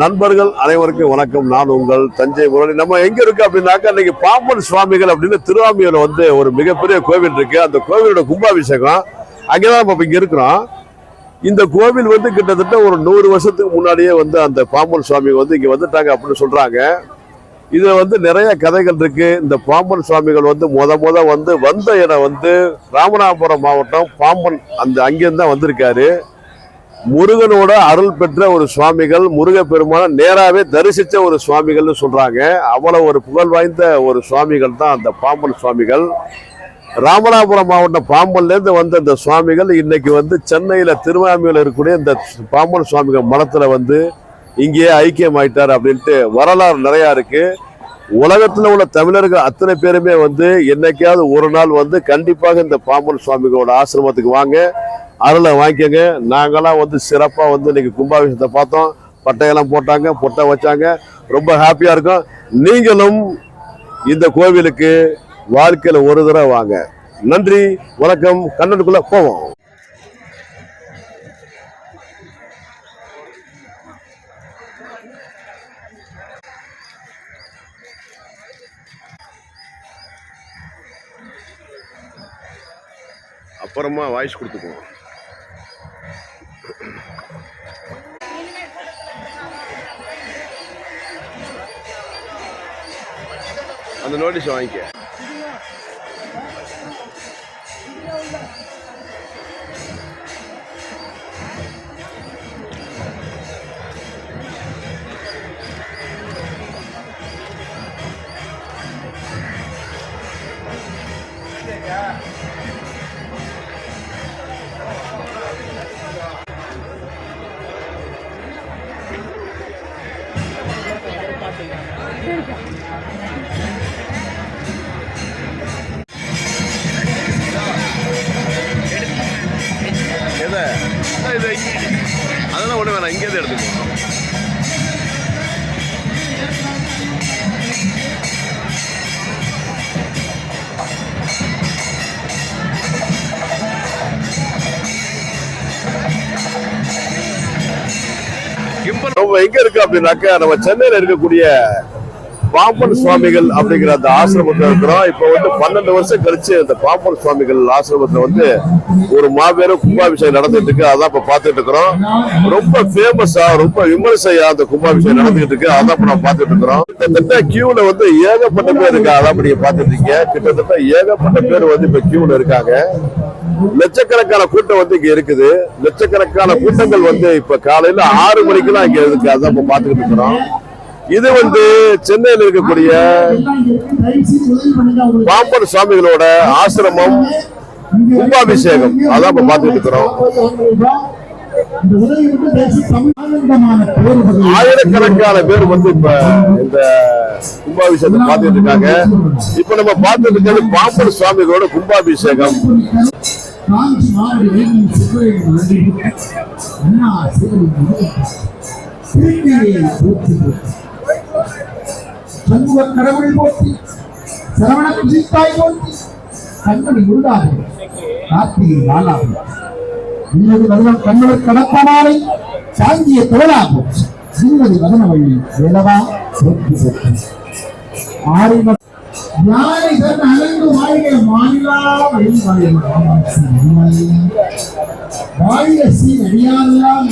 நண்பர்கள் அனைவருக்கும் வணக்கம். நான் உங்கள் தஞ்சை முரளி. நம்ம எங்க இருக்கு அப்படின்னாக்கா இன்னைக்கு பாம்பன் சுவாமிகள் அப்படின்னு திருவாமியூர் வந்து ஒரு மிகப்பெரிய கோவில் இருக்கு. அந்த கோவிலோட கும்பாபிஷேகம். அங்கேதான் நம்ம இப்ப இங்க இருக்கிறோம். இந்த கோவில் வந்து கிட்டத்தட்ட ஒரு நூறு வருஷத்துக்கு முன்னாடியே வந்து அந்த பாம்பன் சுவாமி வந்து இங்க வந்துட்டாங்க அப்படின்னு சொல்றாங்க. இதுல வந்து நிறைய கதைகள் இருக்கு. இந்த பாம்பன் சுவாமிகள் வந்து முத முத வந்து வந்த இடம் வந்து ராமநாதபுரம் மாவட்டம் பாம்பன் அந்த அங்கிருந்து தான் வந்திருக்காரு. முருகனோட அருள் பெற்ற ஒரு சுவாமிகள் முருக பெருமான நேராகவே தரிசித்த ஒரு சுவாமிகள்னு சொல்கிறாங்க அவ்வளோ ஒரு புகழ் வாய்ந்த ஒரு சுவாமிகள் தான் அந்த பாம்பன் சுவாமிகள். ராமநாதபுரம் மாவட்டம் பாம்பன்லேருந்து வந்த இந்த சுவாமிகள் இன்னைக்கு வந்து சென்னையில் திருவாமியில் இருக்கக்கூடிய இந்த பாம்பன் சுவாமிகள் மடத்துல வந்து இங்கேயே ஐக்கியம் ஆயிட்டார் அப்படின்ட்டு வரலாறு நிறையா இருக்குது உலகத்தில் உள்ள தமிழர்கள் அத்தனை பேருமே வந்து என்னைக்காவது ஒரு நாள் வந்து கண்டிப்பாக இந்த பாம்பன் சுவாமிகளோட ஆசிரமத்துக்கு வாங்க. அருளை வாங்கிக்கோங்க. நாங்களாம் வந்து சிறப்பாக வந்து இன்னைக்கு கும்பாபிஷேகத்தை பார்த்தோம். பட்டையெல்லாம் போட்டாங்க பொட்டை வச்சாங்க. ரொம்ப ஹாப்பியாக இருக்கும். நீங்களும் இந்த கோவிலுக்கு வாழ்க்கையில் ஒரு தடவை வாங்க. நன்றி வணக்கம். கண்ணனுக்குள்ள போவோம். அப்புறமா வாய்ஸ் கொடுத்துக்குவோம். அந்த நோட்டீஸ் வாங்கிக்க. எதை? இது. அதெல்லாம் வேணாம். எடுத்துக்கோ. நம்ம எங்க இருக்கு அப்படின்னாக்கா நம்ம சென்னையில இருக்கக்கூடிய பாம்பன் சுவாமிகள் அப்படிங்கிற அந்த ஆசிரமத்தில் இருக்கிறோம். இப்போ வந்து பன்னெண்டு வருஷம் கழிச்சு அந்த பாம்பன் சுவாமிகள் ஆசிரமத்தில் வந்து ஒரு மாபெரும் கும்பாபிஷேகம் நடந்துட்டு இருக்கு. அதான் இப்போ பார்த்துட்டு இருக்கிறோம். ரொம்ப ஃபேமஸா ரொம்ப விமர்சையா அந்த கும்பாபிஷேகம் நடந்துட்டு இருக்கு. அதான் இப்போ நம்ம பார்த்துட்டு இருக்கிறோம். கிட்டத்தட்ட கியூல வந்து ஏகப்பட்ட பேர் இருக்கா அதான் நீங்க பார்த்துட்டு இருக்கீங்க. கிட்டத்தட்ட ஏகப்பட்ட பேர் வந்து இப்போ கியூல இருக்காங்க. லட்சக்கணக்கான கூட்டம் வந்து இங்க இருக்குது. லட்சக்கணக்கான கூட்டங்கள் வந்து இப்ப காலையில ஆறு மணிக்கு தான் இங்க இருக்கு. அதான் இப்ப பாத்துக்கிட்டு இருக்கிறோம். இது வந்து சென்னையில் இருக்கக்கூடிய பாம்பன் சுவாமிகளோட ஆசிரமம் கும்பாபிஷேகம். அதான் இப்ப பாத்துக்கிட்டு இருக்கிறோம். ஆயிரக்கணக்கான பேர் வந்து இப்ப இந்த கும்பாபிஷேகத்தை பார்த்துட்டு இருக்காங்க. இப்ப நம்ம பார்த்துட்டு இருக்கிறது பாம்பன் சுவாமிகளோட கும்பாபிஷேகம். சண்முக கடவுள் போற்றி சரவண குசித்தாய் போற்றி கண்மணி முருகாக கார்த்திகை பாலாக இன்னொரு வருடம் கண்ணவர் கடப்பமாலை சாங்கிய தோளாகும் சிறுவதி வதனவள்ளி வேலவா போற்றி போற்றி. ஆறின யாரை தன் அழகு வாழ்க. மாநிலா வாழ்க சீ அடியாரெல்லாம்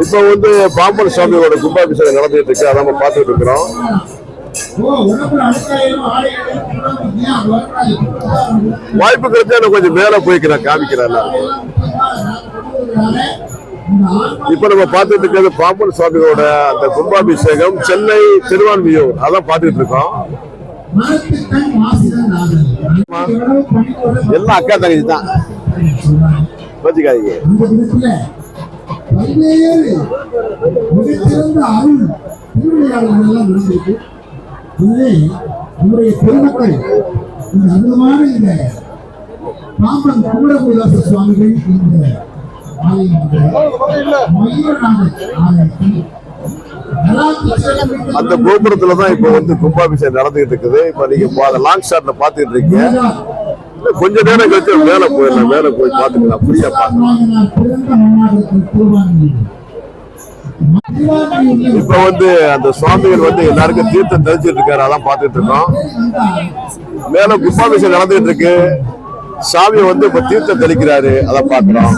இப்ப வந்து பாம்பன் சுவாமியோட கும்பாபிஷேகம் நடந்துட்டு இருக்கு. அதான் நம்ம பார்த்துட்டு இருக்கிறோம். வாய்ப்பு கிடைச்சா நான் கொஞ்சம் மேல போய்க்கிறேன் காமிக்கிறேன் இப்ப நம்ம பார்த்துட்டு இருக்கிறது பாம்பன் சுவாமியோட அந்த கும்பாபிஷேகம் சென்னை திருவான்மியூர். அதான் பார்த்துட்டு இருக்கோம். எல்லாம் அக்கா தங்கச்சி தான். வச்சுக்காதீங்க. பல்வேறு மிகச்சிறந்த அருள் திருவிளையாடல்கள் நடந்திருக்கு. நம்முடைய பெருமக்கள் இந்த அற்புதமான இந்த பாம்பன் குமரகுலாச சுவாமிகள் இந்த ஆலயம் மயூரநாதர் ஆலயத்தில் அந்த கோபுரத்துல தான் இப்போ வந்து கும்பாபிஷேகம் நடந்துகிட்டு இருக்குது. இப்போ நீங்க லாங் ஷாட்ல பாத்துட்டு இருக்கீங்க. கொஞ்ச நேரம் கழிச்சு மேல போயிடலாம் மேல போய் பாத்துக்கலாம் ஃப்ரீயா பார்க்கலாம். இப்ப வந்து அந்த சுவாமிகள் வந்து எல்லாருக்கும் தீர்த்தம் தெளிச்சிட்டு இருக்காரு அதான் பாத்துட்டு இருக்கோம். மேல கும்பாபிஷேகம் நடந்துகிட்டு இருக்கு. சாமி வந்து இப்ப தீர்த்தம் தெளிக்கிறாரு அதை பாக்குறோம்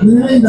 எனவே இந்த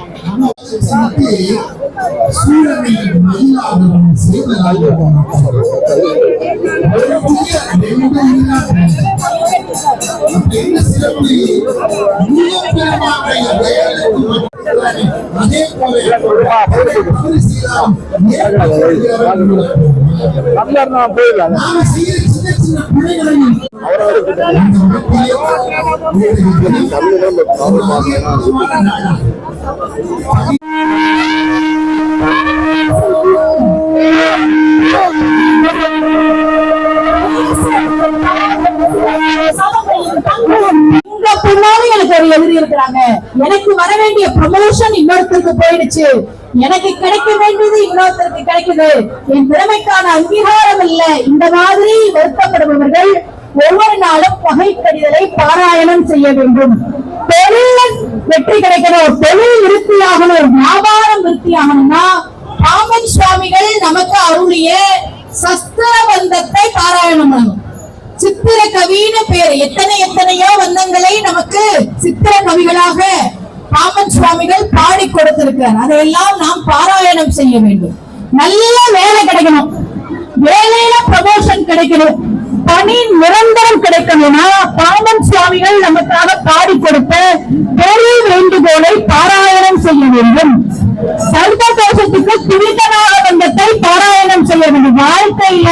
திருவையாறிலிருந்து பெங்களூருக்கு அதே போல செய்யற சின்ன சின்ன பிள்ளைகளையும் இங்க பின்னாடி எனக்கு ஒரு எதிரி இருக்கிறாங்க. எனக்கு வர வேண்டிய ப்ரமோஷன் இன்னொருத்தருக்கு போயிடுச்சு. எனக்கு கிடைக்க வேண்டியது இன்னொருத்தருக்கு கிடைக்குது. என் திறமைக்கான அங்கீகாரம் இல்ல. இந்த மாதிரி வருத்தப்படுபவர்கள் ஒவ்வொரு நாளும் பகை கடிதலை பாராயணம் செய்ய வேண்டும். தொழில் வெற்றி கிடைக்கணும். தொழில் விருத்தியாகணும். வியாபாரம் விருத்தியாகணும்னா ராமன் சுவாமிகள் நமக்கு அருளிய சஸ்திர பந்தத்தை பாராயணம் பண்ணணும். சித்திர கவின்னு பேர். எத்தனை எத்தனையோ வந்தங்களை நமக்கு சித்திர கவிகளாக பாமன் சுவாமிகள் பாடி கொடுத்திருக்கிறார். அதையெல்லாம் நாம் பாராயணம் செய்ய வேண்டும். நல்ல வேலை கிடைக்கணும். வேலையில ப்ரமோஷன் கிடைக்கணும். பணி நிரந்தரம் கிடைக்கணும்னா பாமன் சுவாமிகள் நமக்காக பாடி கொடுத்த பெரிய வேண்டுகோளை பாராயணம் செய்ய வேண்டும். சர்வதோஷத்துக்கு துரிதனாக வந்தத்தை பாராயணம் செய்ய வேண்டும். வாழ்க்கையில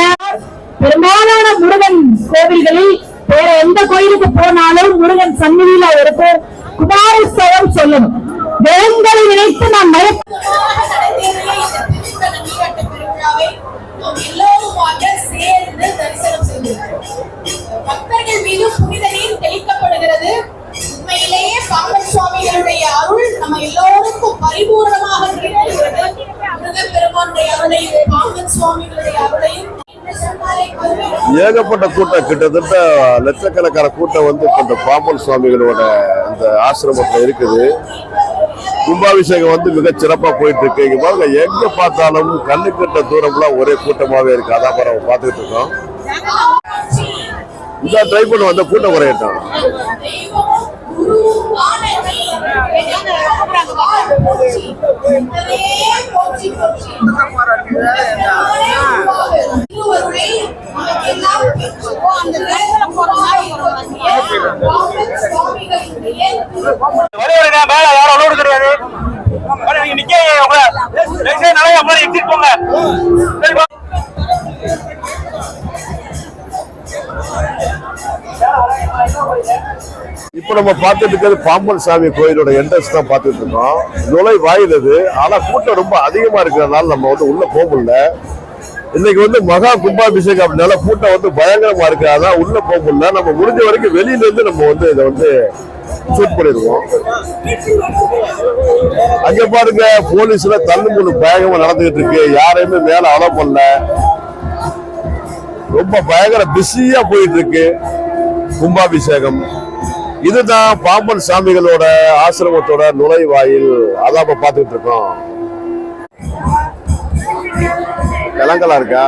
மீது புனித நீர் தெளிக்கப்படுகிறது. உண்மையிலேயே பாம்பன் சுவாமிகளுடைய அருள் நம்ம எல்லோருக்கும் பரிபூர்ணமாக கிடைக்கிறது. அருளையும் பாம்பன் சுவாமிகளுடைய அருளையும் ஏகப்பட்ட கூட்டம் கிட்டத்தட்ட லட்சக்கணக்கான கூட்டம் வந்து இப்ப இந்த பாம்பன் சுவாமிகளோட இந்த ஆசிரமத்துல இருக்குது. கும்பாபிஷேகம் வந்து மிக சிறப்பா போயிட்டு இருக்கு இங்க பாருங்க எங்க பார்த்தாலும் கண்ணு கட்ட தூரம்லாம் ஒரே கூட்டமாவே இருக்கு. அதான் பாரு நம்ம பார்த்துக்கிட்டு இருக்கோம். இதான் ட்ரை பண்ண வந்த கூட்டம் குறையட்டும் தெய்வமும் யாரும் வானத்தை இப்போ நம்ம பார்த்துட்டு இருக்கிறது பாம்பன் சாமி கோயிலோட என்ட்ரன்ஸ் தான் பார்த்துட்டு இருக்கோம். நுழை வாயில் ஆனா கூட்டம் ரொம்ப அதிகமா இருக்கிறதுனால நம்ம வந்து உள்ள போக முடியல. இன்னைக்கு வந்து மகா கும்பாபிஷேகம் அப்படினால கூட்டம் வந்து பயங்கரமா இருக்கு அதான் உள்ள போக முடியல. நம்ம முடிஞ்ச வரைக்கும் வெளியில இருந்து நம்ம வந்து இதை வந்து ஷூட் பண்ணிடுவோம். அங்க பாருங்க போலீஸ்ல தள்ளுமுள்ளு பயங்கரமா நடந்துகிட்டு இருக்கு. யாரையுமே மேல அலோ பண்ணல. ரொம்ப பயங்கர பிஸியா போயிட்டு இருக்கு கும்பாபிஷேகம். இதுதான் பாம்பன் சாமிகளோட ஆசிரமத்தோட நுழைவாயில். அதான் இப்ப பார்த்துட்டு இருக்கோம். கலங்கலா இருக்கா?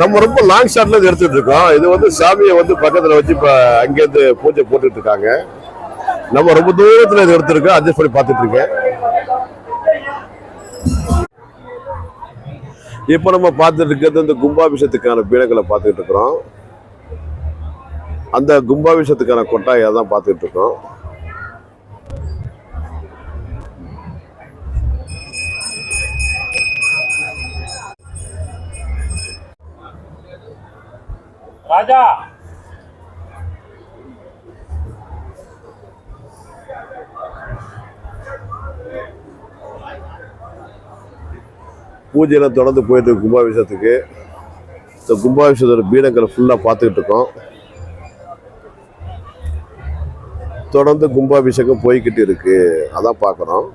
நம்ம ரொம்ப லாங் ஷாட்ல இருந்து எடுத்துட்டு இருக்கோம். இது வந்து சாமியை வந்து பக்கத்துல வச்சு இப்ப அங்கேருந்து பூஜை போட்டுட்டு இருக்காங்க. நம்ம ரொம்ப தூரத்துல இது எடுத்திருக்கோம் அட்ஜஸ்ட் பண்ணி பார்த்துட்டு இருக்கேன். இப்போ நம்ம பார்த்துட்டு இருக்கிறது இந்த கும்பாபிஷத்துக்கான பீடங்களை பார்த்துக்கிட்டு இருக்கிறோம். அந்த கும்பாபிஷத்துக்கான கொட்டாயை தான் பார்த்துக்கிட்டு இருக்கோம். ராஜா! பூஜையெல்லாம் தொடர்ந்து போயிட்டு இருக்கு கும்பாபிஷேகத்துக்கு. இந்த கும்பாபிஷேகத்தோட பீடங்களை ஃபுல்லாக பார்த்துக்கிட்டு இருக்கோம். தொடர்ந்து கும்பாபிஷேகம் போய்கிட்டு இருக்கு. அதான் பார்க்குறோம்.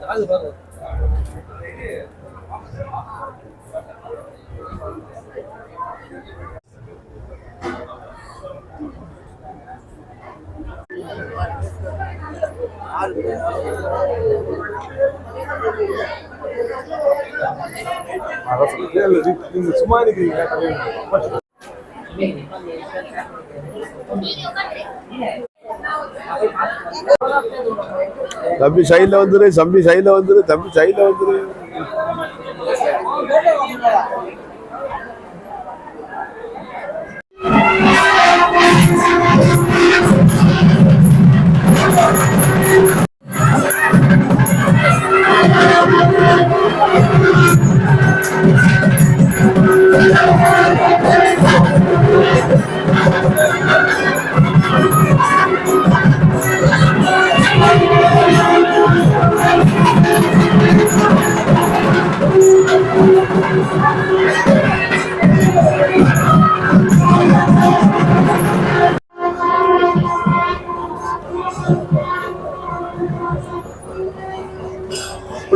تعال برا. தம்பி சைல வந்துரு தம்பி சைல வந்துரு தம்பி சைல வந்துரு.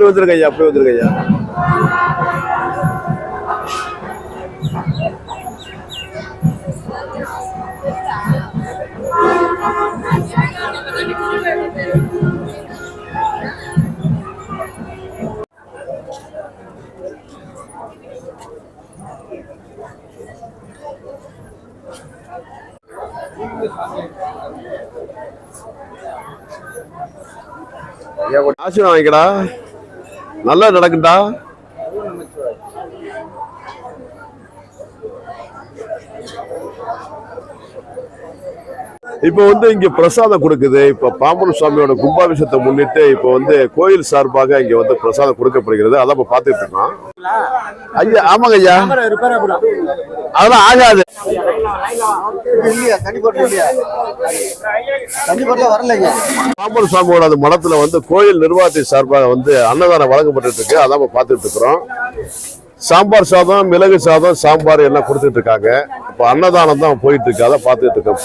அப்படி வந்துருங்க ஐயா அப்படி வந்துருங்க ஐயா. ஆசீர்வாதம் வாங்கிக்கடா. நல்லா நடக்கும்டா. இப்போ வந்து இங்க பிரசாதம் கொடுக்குது. இப்ப பாம்பன் சுவாமியோட கும்பாபிஷத்தை முன்னிட்டு இப்போ வந்து கோயில் சார்பாக இங்க வந்து பிரசாதம் கொடுக்கப்படுகிறது. அதான் இப்ப பாத்துட்டு இருக்கோம். ஐயா ஆமாங்க ஐயா. அதெல்லாம் ஆகாது. பாம்பன் சுவாமியோட அந்த மடத்துல வந்து கோயில் நிர்வாகத்தை சார்பாக வந்து அன்னதானம் வழங்கப்பட்டு இருக்கு. அதான் இப்ப பாத்துட்டு இருக்கிறோம் சாம்பார் சாதம் மிளகு சாதம் சாம்பார் எல்லாம் கொடுத்துட்டு இருக்காங்க. இப்போ அன்னதானம் தான் போயிட்டு இருக்கு. பார்த்துட்டு இருக்கோம்